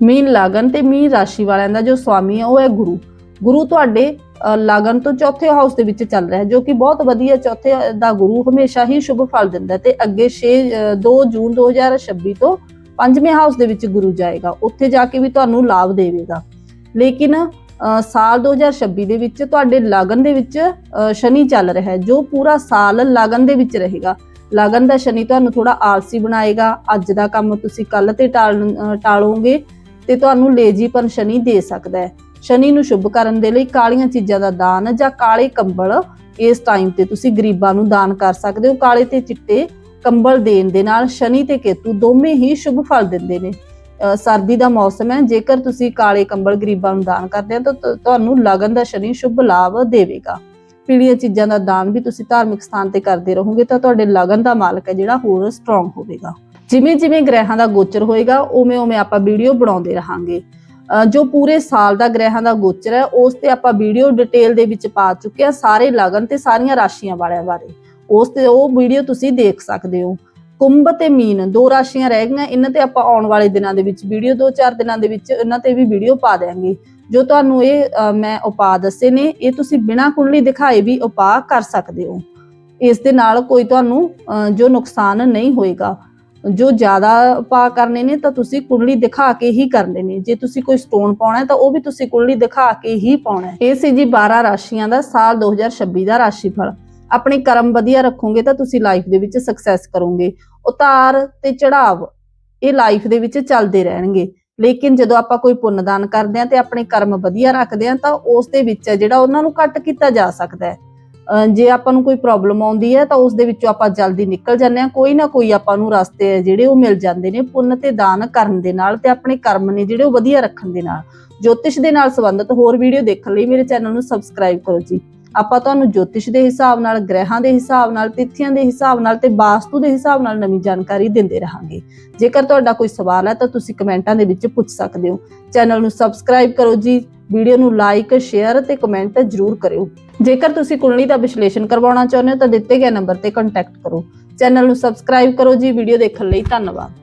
ਮੀਨ ਲਾਗਨ ਤੇ ਮੀਨ ਰਾਸ਼ੀ ਵਾਲਿਆਂ ਦਾ ਜੋ ਸਵਾਮੀ ਹੈ ਉਹ ਹੈ ਗੁਰੂ। ਗੁਰੂ ਤੁਹਾਡੇ ਅ, ਲਗਨ ਤੋਂ ਚੌਥੇ ਹਾਊਸ ਦੇ ਵਿੱਚ ਚੱਲ ਰਿਹਾ ਜੋ ਕਿ ਬਹੁਤ ਵਧੀਆ ਚੌਥੇ ਦਾ ਗੁਰੂ ਹਮੇਸ਼ਾ ਹੀ ਸ਼ੁਭ ਫਲ ਦਿੰਦਾ ਹੈ ਤੇ ਅੱਗੇ 6 2 ਜੂਨ 2026 ਤੋਂ ਪੰਜਵੇਂ ਹਾਊਸ ਦੇ ਵਿੱਚ ਗੁਰੂ ਜਾਏਗਾ। ਉੱਥੇ ਜਾ ਕੇ ਵੀ ਤੁਹਾਨੂੰ ਲਾਭ ਦੇਵੇਗਾ। ਲੇਕਿਨ ਸਾਲ 2026 ਦੇ ਵਿੱਚ ਤੁਹਾਡੇ ਲਗਨ ਦੇ ਵਿੱਚ ਸ਼ਨੀ ਚੱਲ ਰਿਹਾ ਹੈ, ਜੋ ਪੂਰਾ ਸਾਲ ਲਗਨ ਦੇ ਵਿੱਚ ਰਹੇਗਾ। ਲਗਨ ਦਾ ਸ਼ਨੀ ਤੁਹਾਨੂੰ ਥੋੜਾ ਆਲਸੀ ਬਣਾਏਗਾ। ਅੱਜ ਦਾ ਕੰਮ ਤੁਸੀਂ ਕੱਲ ਤੇ ਟਾਲ ਟਾਲੋਗੇ ਤੇ ਤੁਹਾਨੂੰ ਲੇਜੀਪਨ ਸ਼ਨੀ ਦੇ ਸਕਦਾ ਹੈ। ਸ਼ਨੀ ਨੂੰ ਸ਼ੁਭ ਕਰਨ ਦੇ ਲਈ ਕਾਲੀਆਂ ਚੀਜ਼ਾਂ ਦਾ ਦਾਨ ਜਾਂ ਕਾਲੇ ਕੰਬਲ ਇਸ ਟਾਈਮ ਤੇ ਤੁਸੀਂ ਗਰੀਬਾਂ ਨੂੰ ਦਾਨ ਕਰ ਸਕਦੇ ਹੋ। ਕਾਲੇ ਤੇ ਚਿੱਟੇ ਕੰਬਲ ਦੇਣ ਦੇ ਨਾਲ ਸ਼ਨੀ ਤੇ ਕੇਤੂ ਦੋਵੇਂ ਹੀ ਸ਼ੁਭ ਫਲ ਦਿੰਦੇ ਨੇ। ਸਰਦੀ ਦਾ ਮੌਸਮ ਹੈ, ਜੇਕਰ ਤੁਸੀਂ ਕਾਲੇ ਕੰਬਲ ਗਰੀਬਾਂ ਨੂੰ ਦਾਨ ਕਰਦੇ ਹੋ, ਤਾਂ ਤੁਹਾਨੂੰ ਲਗਨ ਦਾ ਸ਼ਨੀ ਸ਼ੁਭ ਲਾਭ ਦੇਵੇਗਾ। ਪੀਲੀਆਂ ਚੀਜ਼ਾਂ ਦਾ ਦਾਨ ਵੀ ਤੁਸੀਂ ਧਾਰਮਿਕ ਸਥਾਨ ਤੇ ਕਰਦੇ ਰਹੋਗੇ, ਤਾਂ ਤੁਹਾਡੇ ਲਗਨ ਦਾ ਮਾਲਕ ਹੈ ਜਿਹੜਾ ਹੋਰ ਸਟਰੋਂਗ ਹੋਵੇਗਾ। ਜਿਵੇਂ ਜਿਵੇਂ ਗ੍ਰਹਿਾਂ ਦਾ ਗੋਚਰ ਹੋਏਗਾ ਉਵੇਂ ਉਵੇਂ ਆਪਾਂ ਵੀਡੀਓ ਬਣਾਉਂਦੇ ਰਹਾਂਗੇ। ਜੋ ਪੂਰੇ ਸਾਲ ਦਾ ਗ੍ਰਹਿਾਂ ਦਾ ਗੋਚਰ ਹੈ, ਉਸ ਤੇ ਆਪਾਂ ਵੀਡੀਓ ਡਿਟੇਲ ਦੇ ਵਿੱਚ ਪਾ ਚੁੱਕੇ ਆ ਸਾਰੇ ਲਗਨ ਤੇ ਸਾਰੀਆਂ ਰਾਸ਼ੀਆਂ ਵਾਲਿਆਂ ਬਾਰੇ। ਉਸ ਤੇ ਉਹ ਵੀਡੀਓ ਤੁਸੀਂ ਦੇਖ ਸਕਦੇ ਹੋ। ਕੁੰਭ ਤੇ ਮੀਨ, ਦੋ ਰਾਸ਼ੀਆਂ ਰਹਿ ਗਈਆਂ। ਇਹਨਾਂ ਤੇ ਆਪਾਂ ਆਉਣ ਵਾਲੇ ਦਿਨਾਂ ਦੇ ਵਿੱਚ ਵੀਡੀਓ, ਦੋ ਚਾਰ ਦਿਨਾਂ ਦੇ ਵਿੱਚ ਇਹਨਾਂ ਤੇ ਵੀ ਵੀਡੀਓ ਪਾ ਦੇਵਾਂਗੇ ਜੋ ਤੁਹਾਨੂੰ ਇਹ ਮੈਂ ਉਪਾਅ ਦੱਸੇ ਨੇ, ਇਹ ਤੁਸੀਂ ਬਿਨਾਂ ਕੁੰਡਲੀ ਦਿਖਾਏ ਵੀ ਉਪਾਅ ਕਰ ਸਕਦੇ ਹੋ। ਇਸ ਦੇ ਨਾਲ ਕੋਈ ਤੁਹਾਨੂੰ ਜੋ ਨੁਕਸਾਨ ਨਹੀਂ ਹੋਏਗਾ। ਜੋ ਜ਼ਿਆਦਾ ਉਪਾਅ ਕਰਨੇ ਨੇ, ਤਾਂ ਤੁਸੀਂ ਕੁੰਡਲੀ ਦਿਖਾ ਕੇ ਹੀ ਕਰਨੇ ਨੇ। ਜੇ ਤੁਸੀਂ ਕੋਈ ਸਟੋਨ ਪਾਉਣਾ ਤਾਂ ਉਹ ਵੀ ਤੁਸੀਂ ਕੁੰਡਲੀ ਦਿਖਾ ਕੇ ਹੀ ਪਾਉਣਾ ਇਹ ਸੀ ਜੀ 12 ਰਾਸ਼ੀਆਂ ਦਾ ਸਾਲ 2026 ਦਾ ਰਾਸ਼ੀਫਲ। ਆਪਣੇ ਕਰਮ ਵਧੀਆ ਰੱਖੋਗੇ, ਤਾਂ ਤੁਸੀਂ ਲਾਈਫ ਦੇ ਵਿੱਚ ਸਕਸੈਸ ਕਰੋਗੇ। ਉਤਾਰ ਤੇ ਚੜਾਵ, ਇਹ ਲਾਈਫ ਦੇ ਵਿੱਚ ਚੱਲਦੇ ਰਹਿਣਗੇ। ਲੇਕਿਨ ਜਦੋਂ ਆਪਾਂ ਕੋਈ ਪੁੰਨਦਾਨ ਕਰਦੇ ਹਾਂ ਤੇ ਆਪਣੇ ਕਰਮ ਵਧੀਆ ਰੱਖਦੇ ਹਾਂ, ਤਾਂ ਉਸ ਦੇ ਵਿੱਚ ਜਿਹੜਾ ਉਹਨਾਂ ਨੂੰ ਕੱਟ ਕੀਤਾ ਜਾ ਸਕਦਾ ਹੈ। ਜੇ ਆਪਾਂ ਨੂੰ ਕੋਈ ਪ੍ਰੋਬਲਮ ਆਉਂਦੀ ਹੈ, ਤਾਂ ਉਸ ਦੇ ਵਿੱਚੋਂ ਆਪਾਂ ਜਲਦੀ ਨਿਕਲ ਜਾਂਦੇ ਹਾਂ। ਕੋਈ ਨਾ ਕੋਈ ਆਪਾਂ ਨੂੰ ਰਸਤੇ ਹੈ ਜਿਹੜੇ ਉਹ ਮਿਲ ਜਾਂਦੇ ਨੇ ਪੁੰਨ ਤੇ ਦਾਨ ਕਰਨ ਦੇ ਨਾਲ ਤੇ ਆਪਣੇ ਕਰਮ ਨੇ ਜਿਹੜੇ ਉਹ ਵਧੀਆ ਰੱਖਣ ਦੇ ਨਾਲ। ਜੋਤਿਸ਼ ਦੇ ਨਾਲ ਸੰਬੰਧਿਤ ਹੋਰ ਵੀਡੀਓ ਦੇਖਣ ਲਈ ਮੇਰੇ ਚੈਨਲ ਨੂੰ ਸਬਸਕ੍ਰਾਈਬ ਕਰੋ ਜੀ। ਆਪਾਂ ਤੁਹਾਨੂੰ ਜੋਤਿਸ਼ ਦੇ ਹਿਸਾਬ ਨਾਲ, ਗ੍ਰਹਿਾਂ ਦੇ ਹਿਸਾਬ ਨਾਲ, ਤਿਥੀਆਂ ਦੇ ਹਿਸਾਬ ਨਾਲ ਤੇ ਵਾਸਤੂ ਦੇ ਹਿਸਾਬ ਨਾਲ ਨਵੀਂ ਜਾਣਕਾਰੀ ਦਿੰਦੇ ਰਹਾਂਗੇ। ਜੇਕਰ ਤੁਹਾਡਾ ਕੋਈ ਸਵਾਲ ਹੈ ਤਾਂ ਤੁਸੀਂ ਕਮੈਂਟਾਂ ਦੇ ਵਿੱਚ ਪੁੱਛ ਸਕਦੇ ਹੋ। ਚੈਨਲ ਨੂੰ ਸਬਸਕ੍ਰਾਈਬ ਕਰੋ ਜੀ, ਵੀਡੀਓ ਨੂੰ ਲਾਈਕ, ਸ਼ੇਅਰ ਤੇ ਕਮੈਂਟ ਜ਼ਰੂਰ ਕਰਿਓ। ਜੇਕਰ ਤੁਸੀਂ ਕੁੰਡਲੀ ਦਾ ਵਿਸ਼ਲੇਸ਼ਣ ਕਰਵਾਉਣਾ ਚਾਹੁੰਦੇ ਹੋ ਤਾਂ ਦਿੱਤੇ ਗਏ ਨੰਬਰ ਤੇ ਕੰਟੈਕਟ ਕਰੋ। ਚੈਨਲ ਨੂੰ ਸਬਸਕ੍ਰਾਈਬ ਕਰੋ ਜੀ, ਵੀਡੀਓ ਦੇਖਣ ਲਈ ਧੰਨਵਾਦ।